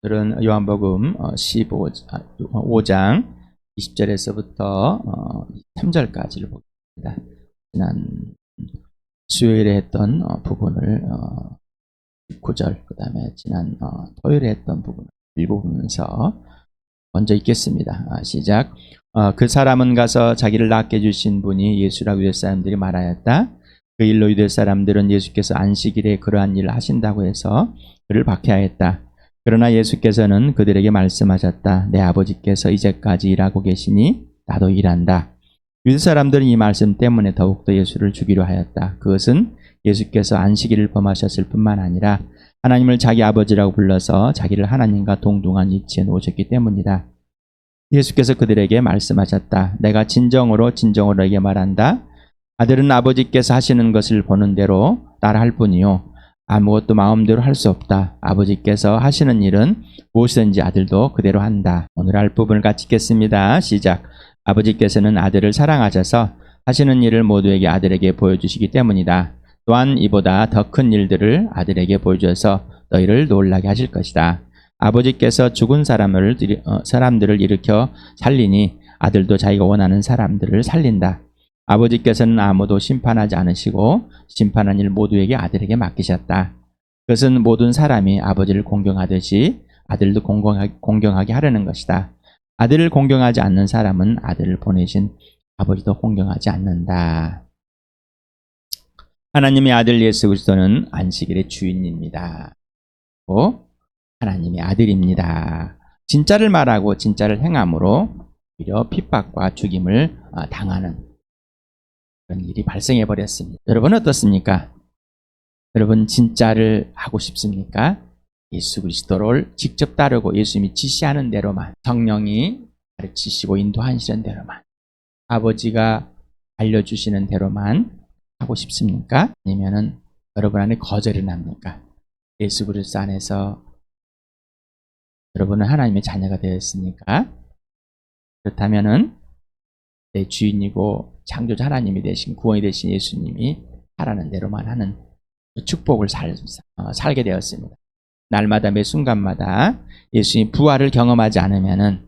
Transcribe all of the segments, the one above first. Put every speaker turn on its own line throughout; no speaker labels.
오늘은 요한복음 15장 20절에서부터 3절까지를 보겠습니다. 지난 수요일에 했던 어, 부분을 19절, 그 다음에 지난 어, 토요일에 했던 부분을 읽어보면서 먼저 읽겠습니다. 아, 시작. 어, 그 사람은 가서 자기를 낫게 주신 분이 예수라고 유대 사람들이 말하였다. 그 일로 유대 사람들은 예수께서 안식일에 그러한 일을 하신다고 해서 그를 박해하였다. 그러나 예수께서는 그들에게 말씀하셨다. 내 아버지께서 이제까지 일하고 계시니 나도 일한다. 유대 사람들은 이 말씀 때문에 더욱더 예수를 죽이려 하였다. 그것은 예수께서 안식일을 범하셨을 뿐만 아니라 하나님을 자기 아버지라고 불러서 자기를 하나님과 동등한 위치에 놓으셨기 때문이다. 예수께서 그들에게 말씀하셨다. 내가 진정으로 진정으로 에게 말한다. 아들은 아버지께서 하시는 것을 보는 대로 따라할 뿐이요. 아무것도 마음대로 할 수 없다. 아버지께서 하시는 일은 무엇이든지 아들도 그대로 한다. 오늘 할 부분을 같이 읽겠습니다. 시작. 아버지께서는 아들을 사랑하셔서 하시는 일을 모두에게 아들에게 보여주시기 때문이다. 또한 이보다 더 큰 일들을 아들에게 보여주어서 너희를 놀라게 하실 것이다. 아버지께서 죽은 사람을, 어, 사람들을 일으켜 살리니 아들도 자기가 원하는 사람들을 살린다. 아버지께서는 아무도 심판하지 않으시고 심판한 일 모두에게 아들에게 맡기셨다. 그것은 모든 사람이 아버지를 공경하듯이 아들도 공경하게 하려는 것이다. 아들을 공경하지 않는 사람은 아들을 보내신 아버지도 공경하지 않는다. 하나님의 아들 예수 그리스도는 안식일의 주인입니다. 하나님의 아들입니다. 진짜를 말하고 진짜를 행함으로 오히려 핍박과 죽임을 어, 당하는 그런 일이 발생해 버렸습니다. 여러분 어떻습니까? 여러분 진짜를 하고 싶습니까? 예수 그리스도를 직접 따르고 예수님이 지시하는 대로만 성령이 가르치시고 인도하시는 대로만 아버지가 알려주시는 대로만 하고 싶습니까? 아니면은 여러분 안에 거절이 납니까? 예수 그리스도 안에서 여러분은 하나님의 자녀가 되었습니까? 그렇다면은 내 주인이고 창조자 하나님이 되신 구원이 되신 예수님이 하라는 대로만 하는 그 축복을 살, 어, 살게 되었습니다. 날마다 매 순간마다 예수님 부활을 경험하지 않으면은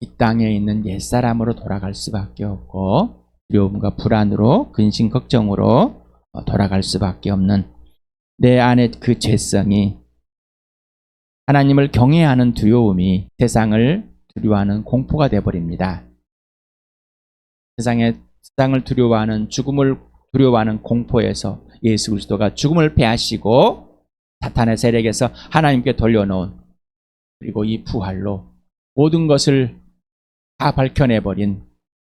이 땅에 있는 옛사람으로 돌아갈 수밖에 없고 두려움과 불안으로 근심 걱정으로 어, 돌아갈 수밖에 없는 내 안에 그 죄성이 하나님을 경외하는 두려움이 세상을 두려워하는 공포가 되어버립니다. 세상에 세상을 두려워하는 죽음을 두려워하는 공포에서 예수 그리스도가 죽음을 패하시고 사탄의 세력에서 하나님께 돌려놓은 그리고 이 부활로 모든 것을 다 밝혀내버린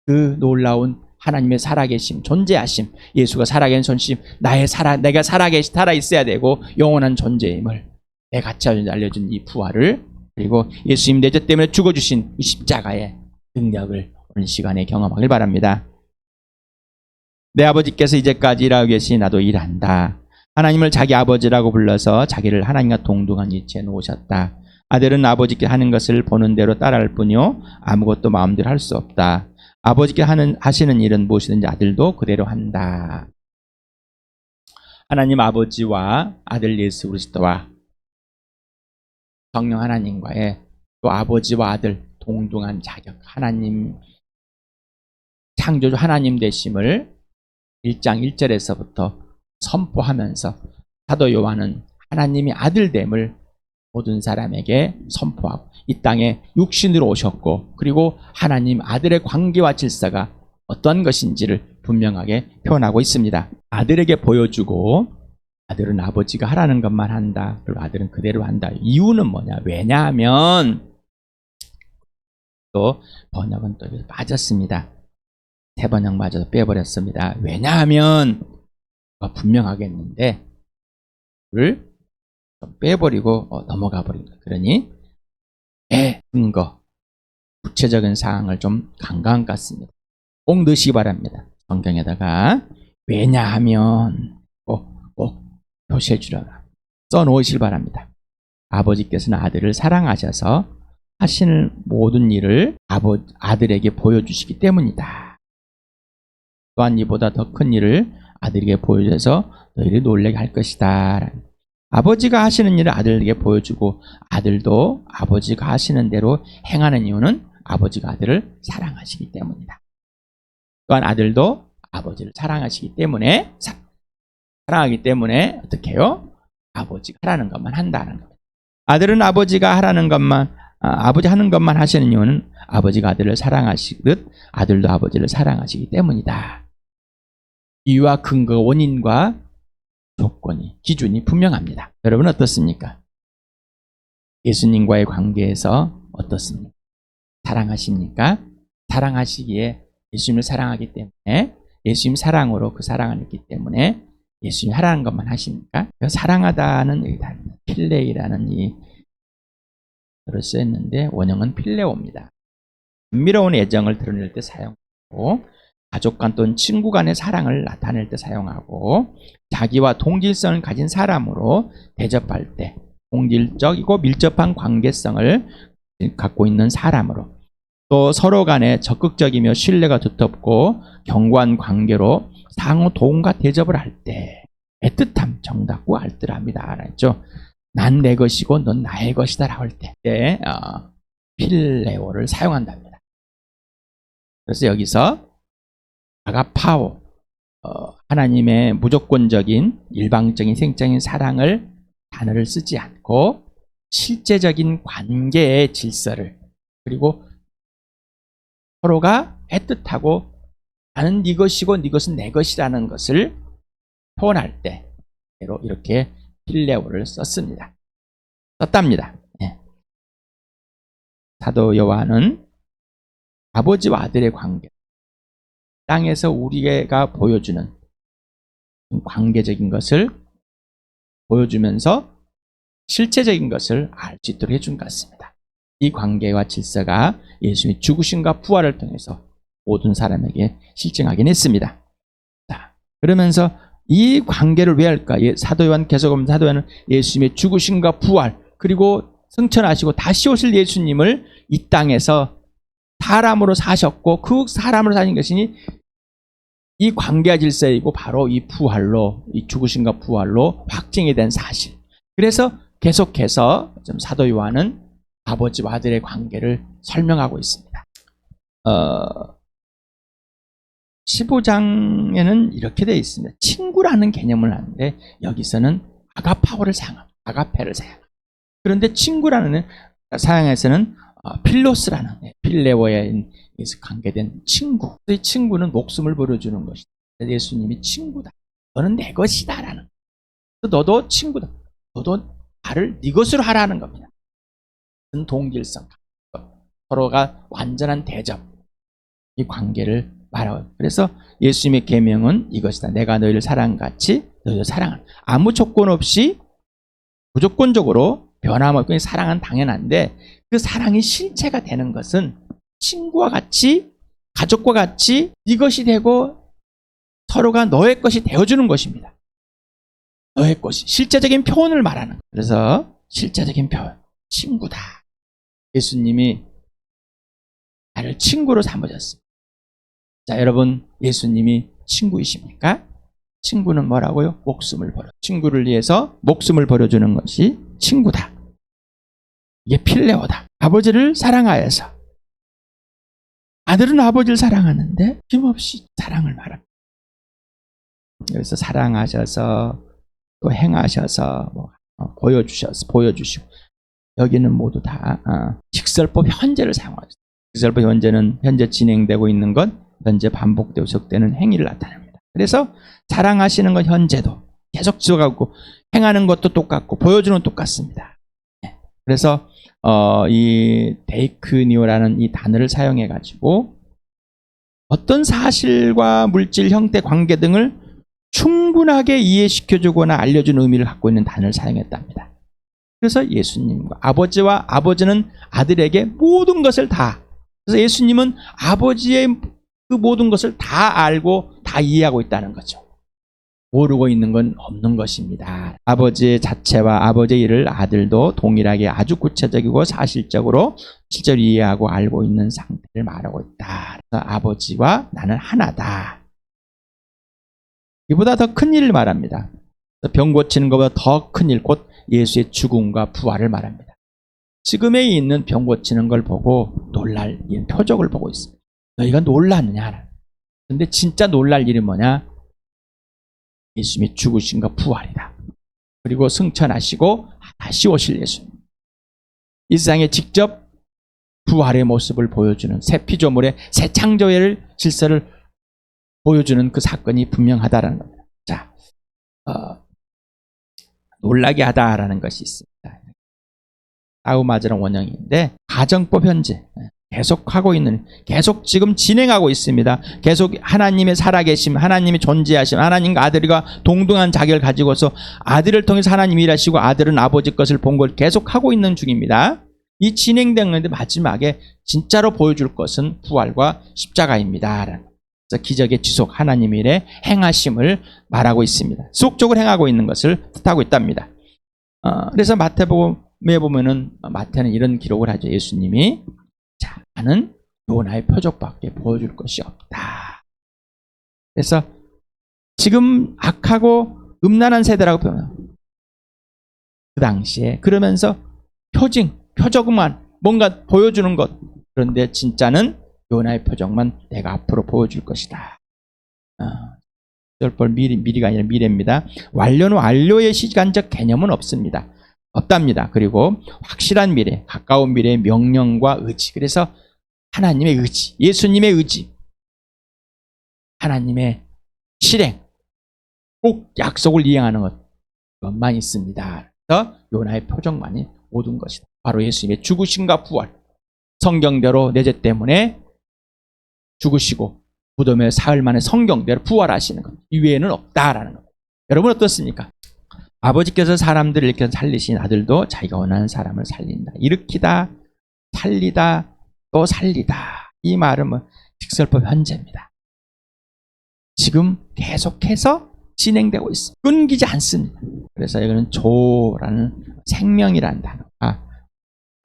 그 놀라운 하나님의 살아계심, 존재하심, 예수가 살아계신 존심, 나의 살아, 내가 살아계시, 살아 있어야 되고 영원한 존재임을 내 같이 알려준 이 부활을 그리고 예수님 내죄 때문에 죽어주신 이 십자가의 능력을 오늘 시간에 경험하길 바랍니다. 내 아버지께서 이제까지 일하고 계시니 나도 일한다. 하나님을 자기 아버지라고 불러서 자기를 하나님과 동등한 위치에 놓으셨다. 아들은 아버지께 하는 것을 보는 대로 따라할 뿐이요 아무것도 마음대로 할 수 없다. 아버지께 하는 하시는 일은 무엇이든지 아들도 그대로 한다. 하나님 아버지와 아들 예수 그리스도와 성령 하나님과의 또 아버지와 아들 동등한 자격 하나님 창조주 하나님 되심을 1장 1절에서부터 선포하면서 사도 요한은 하나님이 아들됨을 모든 사람에게 선포하고 이 땅에 육신으로 오셨고 그리고 하나님 아들의 관계와 질서가 어떤 것인지를 분명하게 표현하고 있습니다. 아들에게 보여주고 아들은 아버지가 하라는 것만 한다. 그리고 아들은 그대로 한다. 이유는 뭐냐? 왜냐하면 또 번역은 또 빠졌습니다. 세 번역 마저 빼버렸습니다. 왜냐하면 분명하겠는데 를 빼버리고 어, 넘어가 버립니다. 그러니 애 근거 구체적인 사항을 좀 강강 같습니다. 꼭 넣으시기 바랍니다. 성경에다가 왜냐하면 표시해 주려라. 써 놓으실 바랍니다. 아버지께서는 아들을 사랑하셔서 하시는 모든 일을 아버, 아들에게 보여주시기 때문이다. 또한 이보다 더 큰 일을 아들에게 보여줘서 너희를 놀래게 할 것이다. 아버지가 하시는 일을 아들에게 보여주고 아들도 아버지가 하시는 대로 행하는 이유는 아버지가 아들을 사랑하시기 때문이다. 또한 아들도 아버지를 사랑하시기 때문에 사, 사랑하기 때문에 어떻게 해요? 아버지가 하라는 것만 한다는 겁니다. 아들은 아버지가 하라는 것만 아, 아버지 하는 것만 하시는 이유는 아버지가 아들을 사랑하시듯 아들도 아버지를 사랑하시기 때문이다. 이유와 근거, 원인과 조건이, 기준이 분명합니다. 여러분 어떻습니까? 예수님과의 관계에서 어떻습니까? 사랑하십니까? 사랑하시기에 예수님을 사랑하기 때문에 예수님 사랑으로 그 사랑을 했기 때문에 예수님 하라는 것만 하십니까? 사랑하다는 다릅니다. 필레이라는 이를 쓰였는데 원형은 필레오입니다. 은밀로운 애정을 드러낼 때 사용하고 가족 간 또는 친구 간의 사랑을 나타낼 때 사용하고 자기와 동질성을 가진 사람으로 대접할 때 동질적이고 밀접한 관계성을 갖고 있는 사람으로 또 서로 간에 적극적이며 신뢰가 두텁고 견고한 관계로 상호 도움과 대접을 할 때 애틋함, 정답고 알뜰합니다. 알았죠? 난 내 것이고 넌 나의 것이다 라고 할 때, 때 어, 필레오를 사용한답니다. 그래서 여기서 아가파오 어, 하나님의 무조건적인 일방적인 생적인 사랑을 단어를 쓰지 않고 실제적인 관계의 질서를 그리고 서로가 애틋하고 나는 네 것이고 네 것은 내 것이라는 것을 표현할 때 이렇게 필레오를 썼습니다. 썼답니다. 예. 사도 요한은 아버지와 아들의 관계, 땅에서 우리가 보여주는 관계적인 것을 보여주면서 실체적인 것을 알 수 있도록 해준 것 같습니다. 이 관계와 질서가 예수님의 죽으심과 부활을 통해서 모든 사람에게 실증하긴 했습니다. 자, 그러면서 이 관계를 왜 할까? 예, 사도 요한 계속 보면 사도 요한은 예수님의 죽으심과 부활 그리고 승천하시고 다시 오실 예수님을 이 땅에서 사람으로 사셨고 그 사람으로 사신 것이니 이 관계와 질서이고 바로 이 부활로 이 죽으심과 부활로 확증이 된 사실. 그래서 계속해서 좀 사도 요한은 아버지와 아들의 관계를 설명하고 있습니다. 어, 15장에는 이렇게 되어 있습니다. 친구라는 개념을 하는데 여기서는 아가파오를 사용합니다. 아가페를 사용합니다. 그런데 친구라는 사용에서는 어, 필로스라는 네, 필레오에 관계된 친구. 이 친구는 목숨을 버려주는 것이다. 예수님이 친구다. 너는 내 것이다라는. 너도 친구다. 너도 나를 네 것으로 하라는 겁니다. 동질성. 서로가 완전한 대접. 이 관계를 말하고 그래서 예수님의 계명은 이것이다. 내가 너희를 사랑같이 너희도 사랑을 아무 조건 없이 무조건적으로 변함없이 사랑은 당연한데 그 사랑이 실체가 되는 것은 친구와 같이 가족과 같이 이것이 되고 서로가 너의 것이 되어주는 것입니다. 너의 것이 실제적인 표현을 말하는 것. 그래서 실제적인 표현 친구다. 예수님이 나를 친구로 삼으셨습니다. 자, 여러분, 예수님이 친구이십니까? 친구는 뭐라고요? 목숨을 버려. 친구를 위해서 목숨을 버려주는 것이 친구다. 이게 필레오다. 아버지를 사랑하여서. 아들은 아버지를 사랑하는데 힘없이 사랑을 말합니다. 여기서 사랑하셔서 또 행하셔서 뭐 어, 보여주셔서 보여주시고 여기는 모두 다 어, 직설법 현재를 사용하죠. 직설법 현재는 현재 진행되고 있는 것 현재 반복되고 적되는 행위를 나타냅니다. 그래서 사랑하시는 건 현재도 계속 지어가고 행하는 것도 똑같고 보여주는 똑같습니다. 네. 그래서 어, 이 데이크니오라는 이 단어를 사용해 가지고 어떤 사실과 물질 형태 관계 등을 충분하게 이해시켜 주거나 알려 주는 의미를 갖고 있는 단어를 사용했답니다. 그래서 예수님과 아버지와 아버지는 아들에게 모든 것을 다 그래서 예수님은 아버지의 그 모든 것을 다 알고 다 이해하고 있다는 거죠. 모르고 있는 건 없는 것입니다. 아버지의 자체와 아버지의 일을 아들도 동일하게 아주 구체적이고 사실적으로 실제로 이해하고 알고 있는 상태를 말하고 있다. 아버지와 나는 하나다. 이보다 더 큰 일을 말합니다. 병 고치는 것보다 더 큰 일, 곧 예수의 죽음과 부활을 말합니다. 지금에 있는 병 고치는 걸 보고 놀랄 이 표적을 보고 있습니다. 너희가 놀랐느냐? 근데 진짜 놀랄 일이 뭐냐? 예수님이 죽으신과 부활이다. 그리고 승천하시고 다시 오실 예수님. 이 세상에 직접 부활의 모습을 보여주는 새 피조물의 새 창조의 질서를 보여주는 그 사건이 분명하다라는 겁니다. 자, 어, 놀라게 하다라는 것이 있습니다. 싸움하자는 원형인데 가정법 현재 계속 하고 있는 계속 지금 진행하고 있습니다. 계속 하나님의 살아계심, 하나님의 존재하심, 하나님과 아들과 동등한 자격을 가지고서 아들을 통해서 하나님이 일하시고 아들은 아버지 것을 본 걸 계속 하고 있는 중입니다. 이 진행된 건데 마지막에 진짜로 보여줄 것은 부활과 십자가입니다. 그래서 기적의 지속 하나님 일의 행하심을 말하고 있습니다. 지속적으로 행하고 있는 것을 뜻하고 있답니다. 어, 그래서 마태복음에 보면은 마태는 이런 기록을 하죠. 예수님이 자, 나는 요나의 표적밖에 보여줄 것이 없다. 그래서 지금 악하고 음란한 세대라고 표현해요. 그 당시에 그러면서 표징, 표적만 뭔가 보여주는 것. 그런데 진짜는 요나의 표적만 내가 앞으로 보여줄 것이다. 어, 절벌 미리, 미리가 아니라 미래입니다. 완료는 완료의 시간적 개념은 없습니다. 없답니다. 그리고 확실한 미래, 가까운 미래의 명령과 의지. 그래서 하나님의 의지, 예수님의 의지, 하나님의 실행, 꼭 약속을 이행하는 것, 것만 있습니다. 그래서 요나의 표적만이 모든 것이다. 바로 예수님의 죽으심과 부활. 성경대로 내재 때문에 죽으시고 무덤에 사흘 만에 성경대로 부활하시는 것. 이외에는 없다라는 것. 여러분 어떻습니까? 아버지께서 사람들을 이렇게 살리신 아들도 자기가 원하는 사람을 살린다. 일으키다, 살리다, 또 살리다. 이 말은 뭐 직설법 현재입니다. 지금 계속해서 진행되고 있습니다. 끊기지 않습니다. 그래서 이거는 조라는 생명이라는 단어가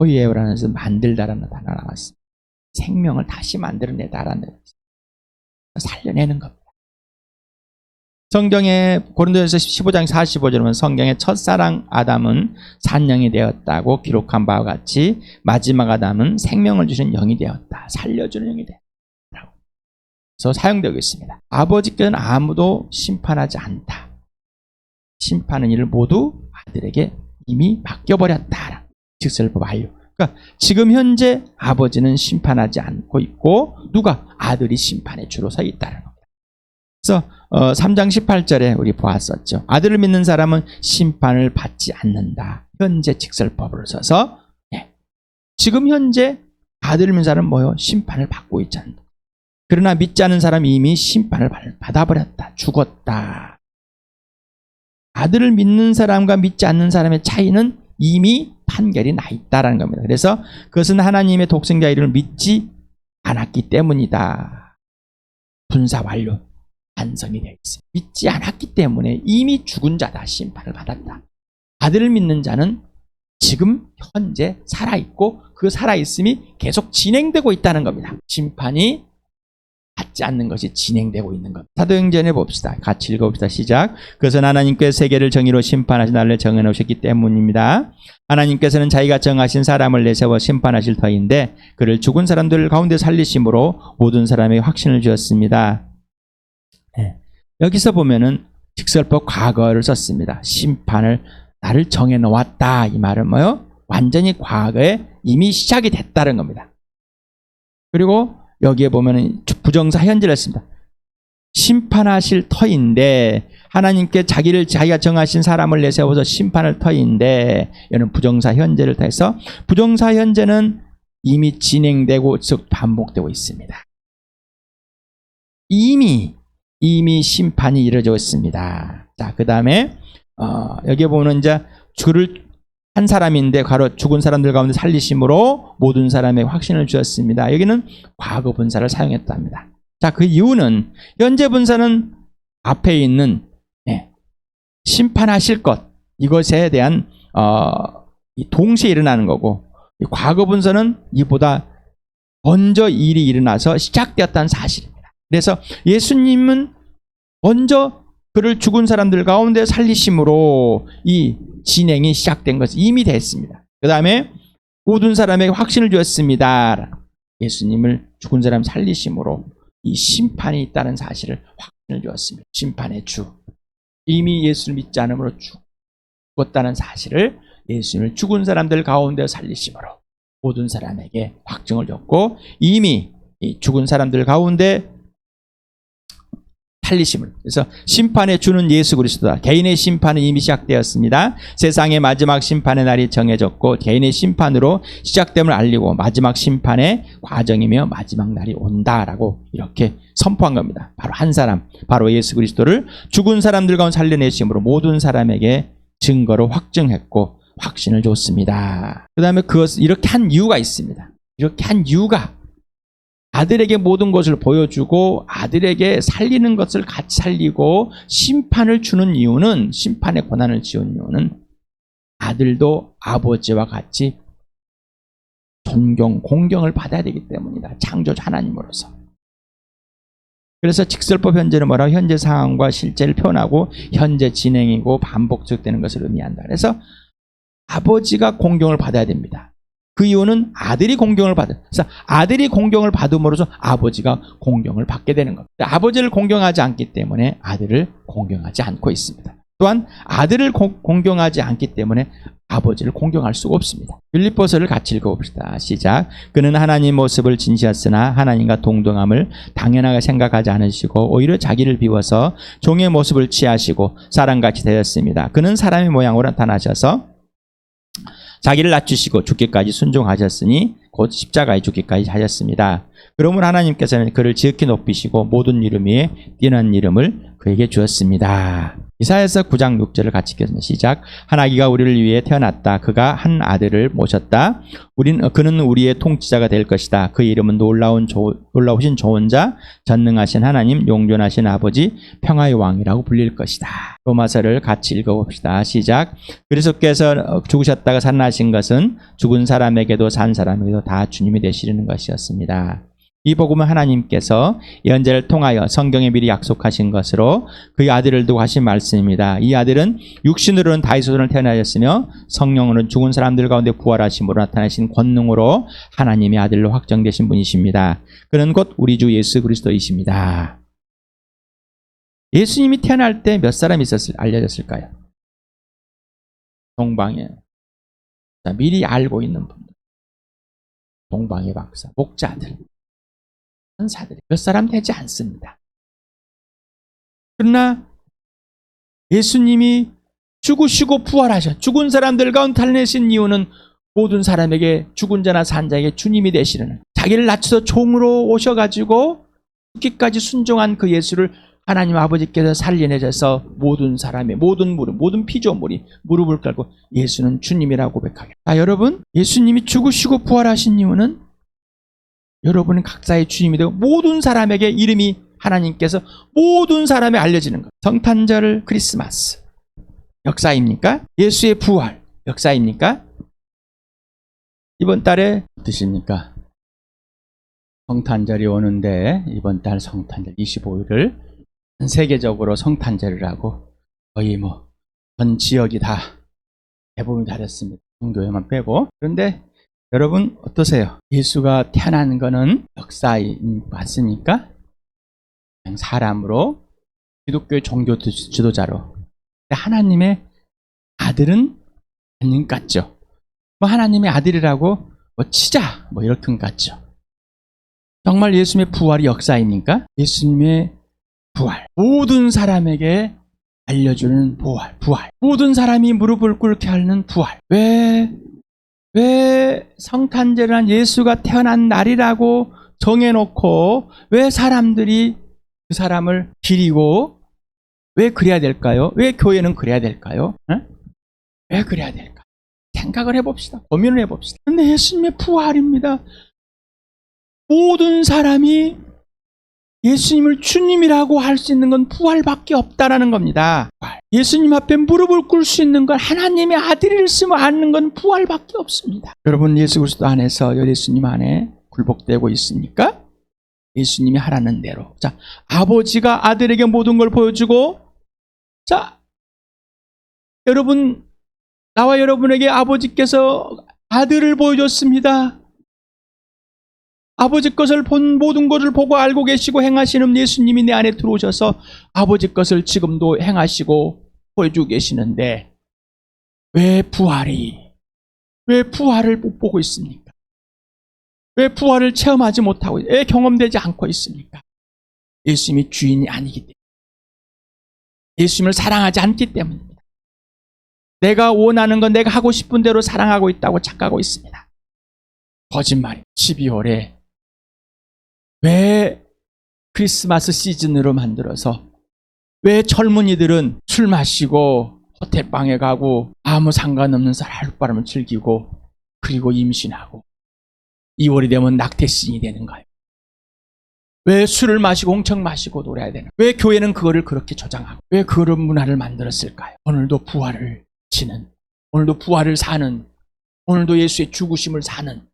호이에오라는 것은 만들다라는 단어가 나왔습니다. 생명을 다시 만들어내다라는 뜻. 살려내는 겁니다. 성경에 고린도전서 15장 45절에 보면 성경의 첫사랑 아담은 산영이 되었다고 기록한 바와 같이 마지막 아담은 생명을 주신 영이 되었다. 살려주는 영이 되었다. 그래서 사용되고 있습니다. 아버지께는 아무도 심판하지 않다. 심판의 일을 모두 아들에게 이미 맡겨버렸다. 직설법 완료. 그러니까 지금 현재 아버지는 심판하지 않고 있고 누가 아들이 심판의 주로 서 있다는 겁니다. 그래서 어, 3장 18절에 우리 보았었죠. 아들을 믿는 사람은 심판을 받지 않는다. 현재 직설법으로 써서 예. 지금 현재 아들을 믿는 사람은 뭐요? 심판을 받고 있지 않다. 그러나 믿지 않는 사람이 이미 심판을 받아버렸다. 죽었다. 아들을 믿는 사람과 믿지 않는 사람의 차이는 이미 판결이 나 있다라는 겁니다. 그래서 그것은 하나님의 독생자 이름을 믿지 않았기 때문이다. 분사 완료. 완성이 되어 있습니다. 믿지 않았기 때문에 이미 죽은 자다. 심판을 받았다. 아들을 믿는 자는 지금 현재 살아있고 그 살아있음이 계속 진행되고 있다는 겁니다. 심판이 받지 않는 것이 진행되고 있는 것. 사도행전에 봅시다. 같이 읽어봅시다. 시작. 그것은 하나님께 세계를 정의로 심판하신 날을 정해놓으셨기 때문입니다. 하나님께서는 자기가 정하신 사람을 내세워 심판하실 터인데 그를 죽은 사람들 가운데 살리심으로 모든 사람에게 확신을 주었습니다. 네. 여기서 보면은 직설법 과거를 썼습니다. 심판을 나를 정해 놓았다. 이 말은 뭐요? 완전히 과거에 이미 시작이 됐다는 겁니다. 그리고 여기에 보면은 부정사 현재를 했습니다. 심판하실 터인데 하나님께 자기를 자기가 정하신 사람을 내세워서 심판할 터인데 이는 부정사 현재를 타해서 부정사 현재는 이미 진행되고 즉 반복되고 있습니다. 이미 이미 심판이 이루어져 있습니다. 자, 그 다음에 어, 여기 보면 이제 주를 한 사람인데 바로 죽은 사람들 가운데 살리심으로 모든 사람의 확신을 주었습니다. 여기는 과거 분사를 사용했답니다. 자, 그 이유는 현재 분사는 앞에 있는 예, 심판하실 것 이것에 대한 어, 동시에 일어나는 거고 과거 분사는 이보다 먼저 일이 일어나서 시작되었다는 사실입니다. 그래서 예수님은 먼저 그를 죽은 사람들 가운데 살리심으로 이 진행이 시작된 것이 이미 됐습니다. 그 다음에 모든 사람에게 확신을 주었습니다. 예수님을 죽은 사람 살리심으로 이 심판이 있다는 사실을 확신을 주었습니다. 심판의 주. 이미 예수를 믿지 않으므로 죽었다는 사실을 예수님을 죽은 사람들 가운데 살리심으로 모든 사람에게 확증을 줬고 이미 이 죽은 사람들 가운데 살리심을 그래서 심판에 주는 예수 그리스도다. 개인의 심판은 이미 시작되었습니다. 세상의 마지막 심판의 날이 정해졌고 개인의 심판으로 시작됨을 알리고 마지막 심판의 과정이며 마지막 날이 온다라고 이렇게 선포한 겁니다. 바로 한 사람, 바로 예수 그리스도를 죽은 사람들 가운데 살려내심으로 모든 사람에게 증거로 확증했고 확신을 줬습니다. 그 다음에 그것을 이렇게 한 이유가 있습니다. 이렇게 한 이유가 아들에게 모든 것을 보여주고 아들에게 살리는 것을 같이 살리고 심판을 주는 이유는 심판의 권한을 지은 이유는 아들도 아버지와 같이 존경, 공경을 받아야 되기 때문이다. 창조주 하나님으로서. 그래서 직설법 현재는 뭐라고 현재 상황과 실제를 표현하고 현재 진행이고 반복적되는 것을 의미한다. 그래서 아버지가 공경을 받아야 됩니다. 그 이유는 아들이 공경을 받은. 그래서 아들이 공경을 받음으로써 아버지가 공경을 받게 되는 겁니다. 아버지를 공경하지 않기 때문에 아들을 공경하지 않고 있습니다. 또한 아들을 공, 공경하지 않기 때문에 아버지를 공경할 수가 없습니다. 빌립보서를 같이 읽어봅시다. 시작. 그는 하나님 모습을 진시했으나 하나님과 동등함을 당연하게 생각하지 않으시고 오히려 자기를 비워서 종의 모습을 취하시고 사람같이 되었습니다. 그는 사람의 모양으로 나타나셔서 자기를 낮추시고 죽기까지 순종하셨으니 곧 십자가에 죽기까지 하셨습니다. 그러므로 하나님께서는 그를 지극히 높이시고 모든 이름 위에 뛰는 이름을 그에게 주었습니다. 이사야서 9장 6절을 같이 읽겠습니다. 시작. 하나기가 우리를 위해 태어났다. 그가 한 아들을 모셨다. 우린 그는 우리의 통치자가 될 것이다. 그 이름은 놀라운 조, 놀라우신 좋은 자, 전능하신 하나님, 용존하신 아버지, 평화의 왕이라고 불릴 것이다. 로마서를 같이 읽어봅시다. 시작. 그리스도께서 죽으셨다가 살아나신 것은 죽은 사람에게도 산 사람에게도 다 주님이 되시려는 것이었습니다. 이 복음은 하나님께서 연재를 통하여 성경에 미리 약속하신 것으로 그의 아들을 두고 하신 말씀입니다. 이 아들은 육신으로는 다이소선을 태어나셨으며 성령으로는 죽은 사람들 가운데 부활하심으로 나타나신 권능으로 하나님의 아들로 확정되신 분이십니다. 그는 곧 우리 주 예수 그리스도이십니다. 예수님이 태어날 때 몇 사람이 있었을 알려졌을까요? 동방에 자, 미리 알고 있는 분들, 동방의 박사, 목자들, 천사들이 몇 사람 되지 않습니다. 그러나 예수님이 죽으시고 부활하셔 죽은 사람들 가운데 달내신 이유는 모든 사람에게 죽은 자나 산 자에게 주님이 되시는 자기를 낮춰서 종으로 오셔가지고 죽기까지 순종한 그 예수를 하나님 아버지께서 살려내셔서 모든 사람의 모든 무릎, 모든 피조물이 무릎을 깔고 예수는 주님이라고 고백하게. 아, 여러분, 예수님이 죽으시고 부활하신 이유는 여러분은 각자의 주님이 되고 모든 사람에게 이름이 하나님께서 모든 사람에 알려지는 것. 성탄절 크리스마스. 역사입니까? 예수의 부활. 역사입니까? 이번 달에 어떠십니까? 성탄절이 오는데 이번 달 성탄절 25일을 전 세계적으로 성탄절을 하고 거의 뭐 전 지역이 다 대부분 다 됐습니다. 종교에만 빼고. 그런데 여러분 어떠세요? 예수가 태어난 거는 역사인 맞습니까? 그냥 사람으로 기독교의 종교 지도자로 하나님의 아들은 아닌 것 같죠. 뭐 하나님의 아들이라고 뭐 치자 뭐 이렇게 것 같죠. 정말 예수님의 부활이 역사입니까? 예수님의 부활 모든 사람에게 알려주는 부활 부활 모든 사람이 무릎을 꿇게 하는 부활 왜 왜 성탄절을 한 예수가 태어난 날이라고 정해놓고 왜 사람들이 그 사람을 기리고 왜 그래야 될까요? 왜 교회는 그래야 될까요? 응? 왜 그래야 될까? 생각을 해봅시다. 고민을 해봅시다. 근데 예수님의 부활입니다. 모든 사람이 예수님을 주님이라고 할 수 있는 건 부활밖에 없다라는 겁니다. 예수님 앞에 무릎을 꿇을 수 있는 건 하나님의 아들을 쓰면 아는 건 부활밖에 없습니다. 여러분 예수 그리스도 안에서 예수님 안에 굴복되고 있습니까? 예수님이 하라는 대로. 자, 아버지가 아들에게 모든 걸 보여주고 자, 여러분, 나와 여러분에게 아버지께서 아들을 보여줬습니다. 아버지 것을 본 모든 것을 보고 알고 계시고 행하시는 예수님이 내 안에 들어오셔서 아버지 것을 지금도 행하시고 보여주고 계시는데 왜 부활이 왜 부활을 못 보고 있습니까? 왜 부활을 체험하지 못하고 왜 경험되지 않고 있습니까? 예수님이 주인이 아니기 때문에 예수님을 사랑하지 않기 때문입니다. 내가 원하는 건 내가 하고 싶은 대로 사랑하고 있다고 착각하고 있습니다. 거짓말이 12월에 왜 크리스마스 시즌으로 만들어서 왜 젊은이들은 술 마시고 호텔방에 가고 아무 상관없는 살바람을 즐기고 그리고 임신하고 2월이 되면 낙태신이 되는가요? 왜 술을 마시고 홍청 마시고 놀아야 되나? 왜 교회는 그거를 그렇게 조장하고 왜 그런 문화를 만들었을까요? 오늘도 부활을 지는 오늘도 부활을 사는 오늘도 예수의 죽으심을 사는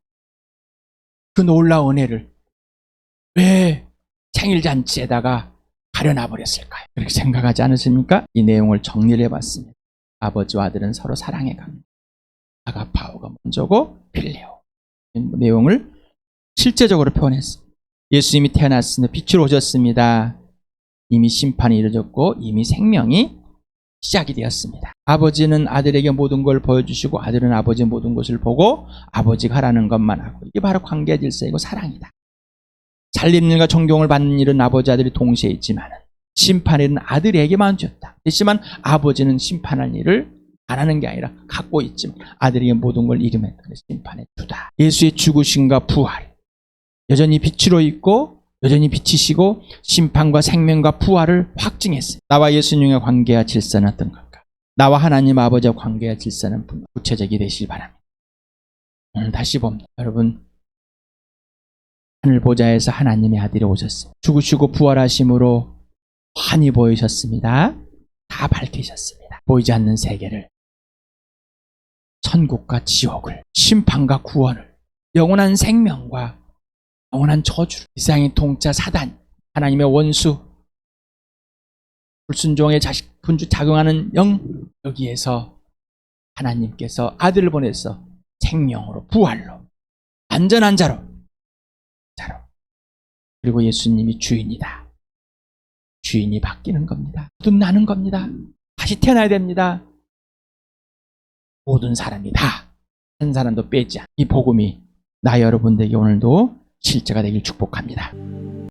그 놀라운 은혜를 왜 생일잔치에다가 가려놔 버렸을까요? 그렇게 생각하지 않으십니까? 이 내용을 정리를 해봤습니다. 아버지와 아들은 서로 사랑해 갑니다. 아가파오가 먼저고 필레오. 이 내용을 실제적으로 표현했습니다. 예수님이 태어났습니다. 빛으로 오셨습니다. 이미 심판이 이루어졌고 이미 생명이 시작이 되었습니다. 아버지는 아들에게 모든 걸 보여주시고 아들은 아버지의 모든 것을 보고 아버지가 하라는 것만 하고 이게 바로 관계 질서이고 사랑이다. 살림 일과 존경을 받는 일은 아버지 아들이 동시에 있지만 심판의 일은 아들에게만 줬다. 했지만 아버지는 심판할 일을 안 하는 게 아니라 갖고 있지만 아들에게 모든 걸 이름에 심판해 주다. 예수의 죽으심과 부활 여전히 빛으로 있고 여전히 빛이시고 심판과 생명과 부활을 확증했어요. 나와 예수님의 관계와 질서는 어떤 걸까? 나와 하나님 아버지와 관계와 질서는 구체적이 되시기 바랍니다. 오늘 다시 봅니다. 여러분 하늘 보좌에서 하나님의 아들이 오셨어요. 죽으시고 부활하심으로 환히 보이셨습니다. 다 밝히셨습니다. 보이지 않는 세계를 천국과 지옥을 심판과 구원을 영원한 생명과 영원한 저주를 이상의 통짜 사단 하나님의 원수 불순종의 자식 분주 작용하는 영 여기에서 하나님께서 아들을 보내서 생명으로 부활로 안전한 자로 자로 그리고 예수님이 주인이다. 주인이 바뀌는 겁니다. 거듭나는 겁니다. 다시 태어나야 됩니다. 모든 사람이 다 한 사람도 빼지 않. 이 복음이 나 여러분들에게 오늘도 실제가 되길 축복합니다.